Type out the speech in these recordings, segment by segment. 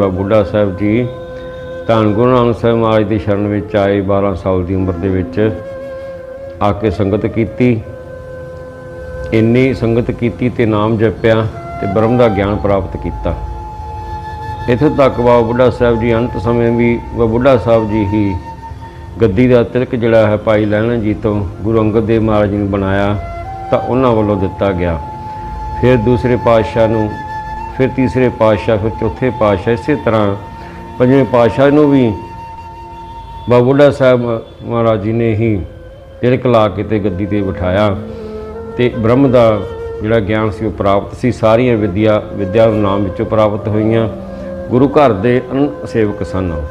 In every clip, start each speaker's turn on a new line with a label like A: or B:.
A: ਬਾਬਾ ਬੁੱਢਾ ਸਾਹਿਬ ਜੀ, ਧੰਨ ਗੁਰੂ ਨਾਨਕ ਸਾਹਿਬ ਮਹਾਰਾਜ ਦੀ ਸ਼ਰਨ ਵਿੱਚ ਆਏ 12 ਸਾਲ ਦੀ ਉਮਰ ਦੇ ਵਿੱਚ ਆ ਕੇ ਸੰਗਤ ਕੀਤੀ। ਇੰਨੀ ਸੰਗਤ ਕੀਤੀ ਤੇ ਨਾਮ ਜਪਿਆ ਤੇ ਬ੍ਰਹਮ ਦਾ ਗਿਆਨ ਪ੍ਰਾਪਤ ਕੀਤਾ। ਇੱਥੇ ਤੱਕ ਬਾਬਾ ਬੁੱਢਾ ਸਾਹਿਬ ਜੀ ਅੰਤ ਸਮੇਂ ਵੀ ਬਾਬਾ ਬੁੱਢਾ ਸਾਹਿਬ ਜੀ ਹੀ ਗੱਦੀ ਦਾ ਤਿਲਕ ਜਿਹੜਾ ਹੈ ਭਾਈ ਲਹਿਣਾ ਜੀ ਤੋਂ ਗੁਰੂ ਅੰਗਦ ਦੇਵ ਮਹਾਰਾਜ ਜੀ ਨੂੰ ਬਣਾਇਆ ਤਾਂ ਉਹਨਾਂ ਵੱਲੋਂ ਦਿੱਤਾ ਗਿਆ। ਫਿਰ ਦੂਸਰੇ ਪਾਤਸ਼ਾਹ ਨੂੰ ਫਿਰ ਤੀਸਰੇ ਪਾਤਸ਼ਾਹ, ਫਿਰ ਚੌਥੇ ਪਾਤਸ਼ਾਹ, ਇਸੇ ਤਰ੍ਹਾਂ ਪੰਜਵੇਂ ਪਾਤਸ਼ਾਹ ਨੂੰ ਵੀ ਬਾਬਾ ਬੁੱਢਾ ਸਾਹਿਬ ਮਹਾਰਾਜ ਜੀ ਨੇ ਹੀ ਤਿਲਕ ਲਾ ਕੇ ਤੇ ਗੱਦੀ ਤੇ ਬਿਠਾਇਆ ਤੇ ਬ੍ਰਹਮ ਦਾ ਜਿਹੜਾ ਗਿਆਨ ਸੀ ਉਹ ਪ੍ਰਾਪਤ ਸੀ। ਸਾਰੀਆਂ ਵਿਦਿਆ ਵਿਦਿਆ ਨੂੰ ਨਾਮ ਵਿੱਚੋਂ ਪ੍ਰਾਪਤ ਹੋਈਆਂ। ਗੁਰੂ ਘਰ ਦੇ ਅਨ ਸੇਵਕ ਸਨ।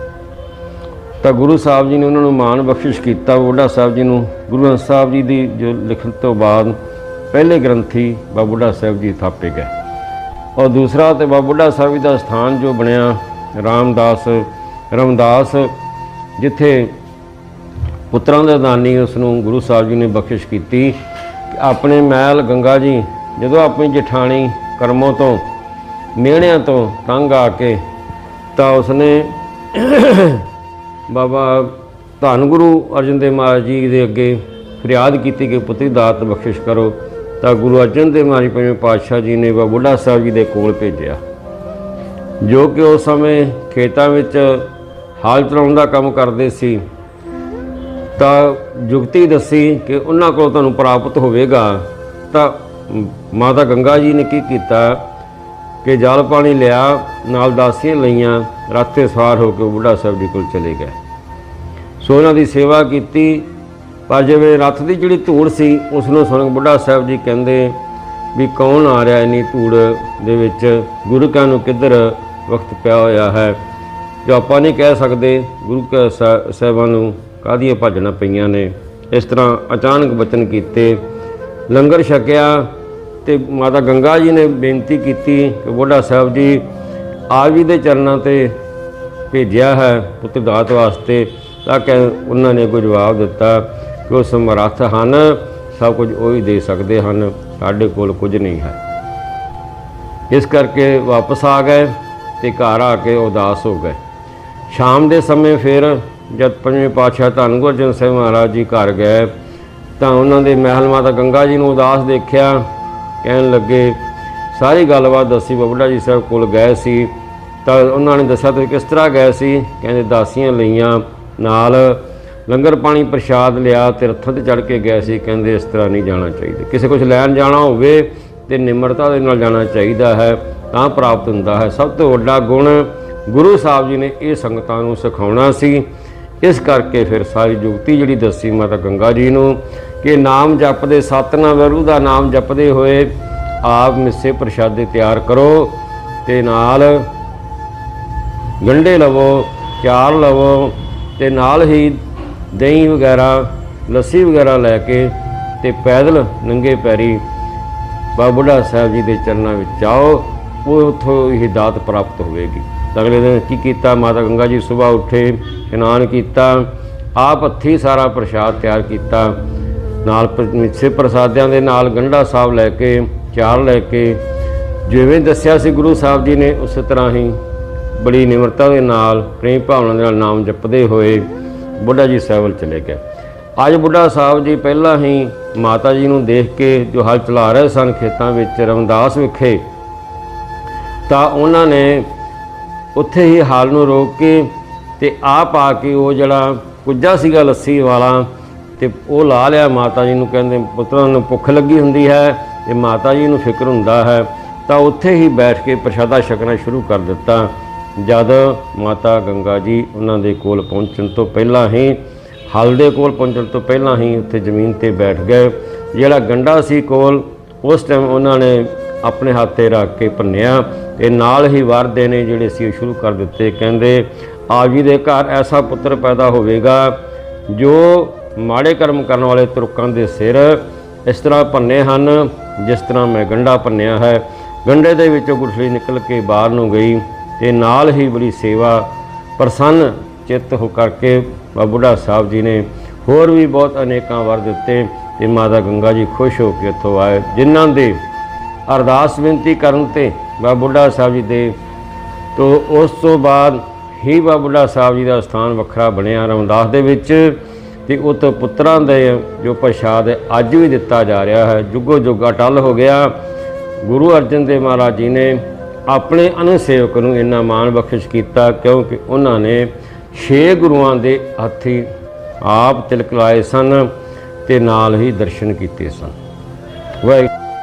A: ਤਾਂ ਗੁਰੂ ਸਾਹਿਬ ਜੀ ਨੇ ਉਹਨਾਂ ਨੂੰ ਮਾਣ ਬਖਸ਼ਿਸ਼ ਕੀਤਾ। ਬੁੱਢਾ ਸਾਹਿਬ ਜੀ ਨੂੰ, ਗੁਰੂ ਗ੍ਰੰਥ ਸਾਹਿਬ ਜੀ ਦੀ ਜੋ ਲਿਖਣ ਤੋਂ ਬਾਅਦ ਪਹਿਲੇ ਗ੍ਰੰਥੀ ਬਾਬਾ ਬੁੱਢਾ ਸਾਹਿਬ ਜੀ ਥਾਪੇ ਗਏ। ਔਰ ਦੂਸਰਾ ਤੇ ਬਾਬਾ ਬੁੱਢਾ ਸਾਹਿਬ ਜੀ ਦਾ ਸਥਾਨ ਜੋ ਬਣਿਆ, ਰਾਮਦਾਸ, ਰਮਦਾਸ, ਜਿੱਥੇ ਪੁੱਤਰਾਂ ਦਾ ਦਾਨੀ ਉਸ ਨੂੰ ਗੁਰੂ ਸਾਹਿਬ ਜੀ ਨੇ ਬਖਸ਼ਿਸ਼ ਕੀਤੀ। ਆਪਣੇ ਮਹਿਲ ਗੰਗਾ ਜੀ, ਜਦੋਂ ਆਪਣੀ ਜਠਾਣੀ ਕਰਮੋਂ ਤੋਂ, ਮਿਹਣਿਆਂ ਤੋਂ ਤੰਗ ਆ ਕੇ, ਤਾਂ ਉਸਨੇ ਬਾਬਾ ਧੰਨ ਗੁਰੂ ਅਰਜਨ ਦੇਵ ਮਹਾਰਾਜ ਜੀ ਦੇ ਅੱਗੇ ਫਰਿਆਦ ਕੀਤੀ ਕਿ ਪੁੱਤਰੀ ਦਾਤ ਬਖਸ਼ਿਸ਼ ਕਰੋ। ਤਾਂ ਗੁਰੂ ਅਰਜਨ ਦੇਵ ਮਹਾਰਾਜ ਪੰਜਵੇਂ ਪਾਤਸ਼ਾਹ ਜੀ ਨੇ ਬਾਬਾ ਬੁੱਢਾ ਸਾਹਿਬ ਜੀ ਦੇ ਕੋਲ ਭੇਜਿਆ। ਜੋ ਕਿ ਉਸ ਸਮੇਂ ਖੇਤਾਂ ਵਿੱਚ ਹਾਲ ਚਲਾਉਣ ਦਾ ਕੰਮ ਕਰਦੇ ਸੀ, ਤਾਂ ਜੁਗਤੀ ਦੱਸੀ ਕਿ ਉਹਨਾਂ ਕੋਲ ਤੁਹਾਨੂੰ ਪ੍ਰਾਪਤ ਹੋਵੇਗਾ। ਤਾਂ ਮਾਤਾ ਗੰਗਾ ਜੀ ਨੇ ਕੀ ਕੀਤਾ ਕਿ ਜਲ ਪਾਣੀ ਲਿਆ, ਨਾਲ ਦਾਸੀਆਂ ਲਈਆਂ, ਰਾਤੇ ਸਵਾਰ ਹੋ ਕੇ ਬੁੱਢਾ ਸਾਹਿਬ ਜੀ ਕੋਲ ਚਲੇ ਗਏ। ਸੋ ਉਹਨਾਂ ਦੀ ਸੇਵਾ ਕੀਤੀ ਪਰ ਜਿਵੇਂ ਰੱਥ ਦੀ ਜਿਹੜੀ ਧੂੜ ਸੀ ਉਸ ਨੂੰ ਸੁਣ ਬੁੱਢਾ ਸਾਹਿਬ ਜੀ ਕਹਿੰਦੇ ਵੀ ਕੌਣ ਆ ਰਿਹਾ ਇੰਨੀ ਧੂੜ ਦੇ ਵਿੱਚ? ਗੁਰੂ ਕਾ ਨੂੰ ਕਿੱਧਰ ਵਕਤ ਪਿਆ ਹੋਇਆ ਹੈ? ਜੋ ਆਪਾਂ ਨਹੀਂ ਕਹਿ ਸਕਦੇ, ਗੁਰੂ ਕਾ ਸਾਹਿਬਾਂ ਨੂੰ ਕਾਹਦੀਆਂ ਭਾਜਣਾ ਪਈਆਂ ਨੇ? ਇਸ ਤਰ੍ਹਾਂ ਅਚਾਨਕ ਬਚਨ ਕੀਤੇ, ਲੰਗਰ ਛਕਿਆ ਤੇ ਮਾਤਾ ਗੰਗਾ ਜੀ ਨੇ ਬੇਨਤੀ ਕੀਤੀ ਕਿ ਬੁੱਢਾ ਸਾਹਿਬ ਜੀ ਆਪ ਜੀ ਦੇ ਚਰਨਾਂ ਤੇ ਭੇਜਿਆ ਹੈ ਪੁੱਤਰ ਦਾਤ ਵਾਸਤੇ, ਤਾਂ ਕਿ ਉਹਨਾਂ ਨੇ ਕੋਈ ਜਵਾਬ ਦਿੱਤਾ। ਕਿ ਉਹ ਸਮਰੱਥ ਹਨ, ਸਭ ਕੁਝ ਉਹ ਹੀ ਦੇ ਸਕਦੇ ਹਨ, ਸਾਡੇ ਕੋਲ ਕੁਝ ਨਹੀਂ ਹੈ। ਇਸ ਕਰਕੇ ਵਾਪਸ ਆ ਗਏ ਤੇ ਘਰ ਆ ਕੇ ਉਦਾਸ ਹੋ ਗਏ। ਸ਼ਾਮ ਦੇ ਸਮੇਂ ਫਿਰ ਜਦ ਪੰਜਵੇਂ ਪਾਤਸ਼ਾਹ ਧੰਨ ਗੁਰੂ ਅਰਜਨ ਸਾਹਿਬ ਮਹਾਰਾਜ ਜੀ ਘਰ ਗਏ, ਤਾਂ ਉਹਨਾਂ ਦੇ ਮਹਿਲ ਮਾਤਾ ਗੰਗਾ ਜੀ ਨੂੰ ਉਦਾਸ ਦੇਖਿਆ, ਕਹਿਣ ਲੱਗੇ, ਸਾਰੀ ਗੱਲਬਾਤ ਦੱਸੀ ਬਬੜਾ ਜੀ ਸਾਹਿਬ ਕੋਲ ਗਏ ਸੀ, ਤਾਂ ਉਹਨਾਂ ਨੇ ਦੱਸਿਆ ਤੁਸੀਂ ਕਿਸ ਤਰ੍ਹਾਂ ਗਏ ਸੀ? ਕਹਿੰਦੇ, ਦਾਸੀਆਂ ਲਈਆਂ ਨਾਲ ਲੰਗਰ ਪਾਣੀ ਪ੍ਰਸ਼ਾਦ ਲਿਆ ਤੇ ਰੱਥਾਂ ਤੇ ਚੜ ਕੇ ਗਏ ਸੀ, ਕਹਿੰਦੇ ਇਸ ਤਰ੍ਹਾਂ ਨਹੀਂ ਜਾਣਾ ਚਾਹੀਦਾ। ਕਿਸੇ ਕੁਝ ਲੈਣ ਜਾਣਾ ਹੋਵੇ ਤੇ ਨਿਮਰਤਾ ਦੇ ਨਾਲ ਜਾਣਾ ਚਾਹੀਦਾ ਹੈ, ਤਾਂ ਪ੍ਰਾਪਤ ਹੁੰਦਾ ਹੈ। ਸਭ ਤੋਂ ਵੱਡਾ ਗੁਣ ਗੁਰੂ ਸਾਹਿਬ ਜੀ ਨੇ ਇਹ ਸੰਗਤਾਂ ਨੂੰ ਸਿਖਾਉਣਾ ਸੀ। ਇਸ ਕਰਕੇ ਫਿਰ ਸਾਰੀ ਜੁਗਤੀ ਜਿਹੜੀ ਦੱਸੀ ਮਾਤਾ ਗੰਗਾ ਜੀ ਨੂੰ ਕਿ ਨਾਮ ਜਪਦੇ ਸਤਨਾਮ ਵਰੂ ਦਾ ਨਾਮ ਜਪਦੇ ਹੋਏ ਆਪ ਮਿੱਸੇ ਪ੍ਰਸ਼ਾਦੇ ਤਿਆਰ ਕਰੋ ਤੇ ਨਾਲ ਗੰਡੇ ਲਵੋ, ਚਾਰ ਲਵੋ ਤੇ ਨਾਲ ਹੀ ਦਹੀਂ ਵਗੈਰਾ, ਲੱਸੀ ਵਗੈਰਾ ਲੈ ਕੇ ਤੇ ਪੈਦਲ ਨੰਗੇ ਪੈਰੀ ਬਾਬਾ ਬੁੱਢਾ ਸਾਹਿਬ ਜੀ ਦੇ ਚਰਨਾਂ ਵਿੱਚ ਜਾਓ, ਉਹ ਉੱਥੋਂ ਹੀ ਦਾਤ ਪ੍ਰਾਪਤ ਹੋਵੇਗੀ। ਅਗਲੇ ਦਿਨ ਕੀ ਕੀਤਾ? ਮਾਤਾ ਗੰਗਾ ਜੀ ਸਵੇਰ ਉੱਠੇ, ਇਸ਼ਨਾਨ ਕੀਤਾ, ਆਪ ਹੱਥੀਂ ਸਾਰਾ ਪ੍ਰਸ਼ਾਦ ਤਿਆਰ ਕੀਤਾ। ਨਾਲ ਪ- ਪ੍ਰਸਾਦਿਆਂ ਦੇ ਨਾਲ ਗੰਢਾ ਸਾਹਿਬ ਲੈ ਕੇ, ਚਾਰ ਲੈ ਕੇ, ਜਿਵੇਂ ਦੱਸਿਆ ਸੀ ਗੁਰੂ ਸਾਹਿਬ ਜੀ ਨੇ, ਉਸੇ ਤਰ੍ਹਾਂ ਹੀ ਬੜੀ ਨਿਮਰਤਾ ਦੇ ਨਾਲ, ਪ੍ਰੇਮ ਭਾਵਨਾ ਦੇ ਨਾਲ ਨਾਮ ਜਪਦੇ ਹੋਏ ਬੁੱਢਾ ਜੀ ਸਾਹਿਬ ਵੱਲ ਚਲੇ ਗਏ। ਅੱਜ ਬੁੱਢਾ ਸਾਹਿਬ ਜੀ ਪਹਿਲਾਂ ਹੀ ਮਾਤਾ ਜੀ ਨੂੰ ਦੇਖ ਕੇ ਜੋ ਹਲ ਚਲਾ ਰਹੇ ਸਨ ਖੇਤਾਂ ਵਿੱਚ ਰਮਦਾਸ ਵਿਖੇ, ਤਾਂ ਉਹਨਾਂ ਨੇ ਉੱਥੇ ਹੀ ਹਾਲ ਨੂੰ ਰੋਕ ਕੇ ਤੇ ਆਪ ਆ ਕੇ ਉਹ ਜਿਹੜਾ ਕੁੱਜਾ ਸੀਗਾ ਲੱਸੀ ਵਾਲਾ ਤੇ ਉਹ ਲਾ ਲਿਆ। ਮਾਤਾ ਜੀ ਨੂੰ ਕਹਿੰਦੇ, ਪੁੱਤਰਾਂ, ਨੂੰ ਭੁੱਖ ਲੱਗੀ ਹੁੰਦੀ ਹੈ ਤੇ ਮਾਤਾ ਜੀ ਨੂੰ ਫਿਕਰ ਹੁੰਦਾ ਹੈ। ਤਾਂ ਉੱਥੇ ਹੀ ਬੈਠ ਕੇ ਪ੍ਰਸ਼ਾਦਾ ਛਕਣਾ ਸ਼ੁਰੂ ਕਰ ਦਿੱਤਾ। ਜਦ ਮਾਤਾ ਗੰਗਾ ਜੀ ਉਹਨਾਂ ਦੇ ਕੋਲ ਪਹੁੰਚਣ ਤੋਂ ਪਹਿਲਾਂ ਹੀ ਹਲ ਦੇ ਕੋਲ ਪਹੁੰਚਣ ਤੋਂ ਪਹਿਲਾਂ ਹੀ ਉੱਥੇ ਜ਼ਮੀਨ ਤੇ ਬੈਠ ਗਏ। ਜਿਹੜਾ ਗੰਡਾ ਸੀ ਕੋਲ, ਉਸ ਟਾਈਮ ਉਹਨਾਂ ਨੇ ਆਪਣੇ ਹੱਥ ਤੇ ਰੱਖ ਕੇ ਭੰਨਿਆ। ਤੇ ਨਾਲ ਹੀ ਵਰਦੇ ਨੇ ਜਿਹੜੇ ਸੀ ਉਹ ਸ਼ੁਰੂ ਕਰ ਦਿੱਤੇ। ਕਹਿੰਦੇ, ਆਪ ਜੀ ਦੇ ਘਰ ਐਸਾ ਪੁੱਤਰ ਪੈਦਾ ਹੋਵੇਗਾ, ਜੋ ਮਾੜੇ ਕਰਮ ਕਰਨ ਵਾਲੇ ਤੁਰਕਾਂ ਦੇ ਸਿਰ ਇਸ ਤਰ੍ਹਾਂ ਭੰਨੇ ਹਨ, ਜਿਸ ਤਰ੍ਹਾਂ ਮੈਂ ਗੰਡਾ ਭੰਨਿਆ ਹੈ। ਗੰਡੇ ਦੇ ਵਿੱਚੋਂ ਗੁਠਲੀ ਨਿਕਲ ਕੇ ਬਾਹਰ ਨੂੰ ਗਈ। ਤੇ ਨਾਲ ਹੀ ਬੜੀ ਸੇਵਾ ਪ੍ਰਸੰਨ ਚਿੱਤ ਹੋ ਕਰਕੇ ਬਾਬਾ ਬੁੱਢਾ ਸਾਹਿਬ ਜੀ ਨੇ ਹੋਰ ਵੀ ਬਹੁਤ ਅਨੇਕਾਂ ਵਰ ਦਿੱਤੇ ਤੇ ਮਾਤਾ ਗੰਗਾ ਜੀ ਖੁਸ਼ ਹੋ ਕੇ ਉੱਥੋਂ ਆਏ, ਜਿਨ੍ਹਾਂ ਦੇ ਅਰਦਾਸ ਬੇਨਤੀ ਕਰਨ ਤੇ ਬਾਬਾ ਬੁੱਢਾ ਸਾਹਿਬ ਜੀ ਦੇ ਤੋ ਉਸ ਤੋਂ ਬਾਅਦ ਹੀ ਬਾਬਾ ਬੁੱਢਾ ਸਾਹਿਬ ਜੀ ਦਾ ਸਥਾਨ ਵੱਖਰਾ ਬਣਿਆ ਰਮਦਾਸ ਦੇ ਵਿੱਚ ਤੇ ਉਤ ਪੁੱਤਰਾਂ ਦੇ ਜੋ ਪ੍ਰਸ਼ਾਦ ਅੱਜ ਵੀ ਦਿੱਤਾ ਜਾ ਰਿਹਾ ਹੈ, ਜੁਗੋ ਜੁਗ ਅਟਲ ਹੋ ਗਿਆ। ਗੁਰੂ ਅਰਜਨ ਦੇਵ ਮਹਾਰਾਜ ਜੀ ਨੇ ਆਪਣੇ ਅਨੰਦ ਨੂੰ ਇੰਨਾ ਮਾਣ ਬਖਸ਼ ਕੀਤਾ ਕਿਉਂਕਿ ਉਹਨਾਂ ਨੇ ਛੇ ਗੁਰੂਆਂ ਦੇ ਹੱਥੀ ਆਪ ਤਿਲਕ ਲਾਏ ਸਨ ਤੇ ਨਾਲ ਹੀ ਦਰਸ਼ਨ ਕੀਤੇ ਸਨ। ਵਾਹਿਗੁਰੂ।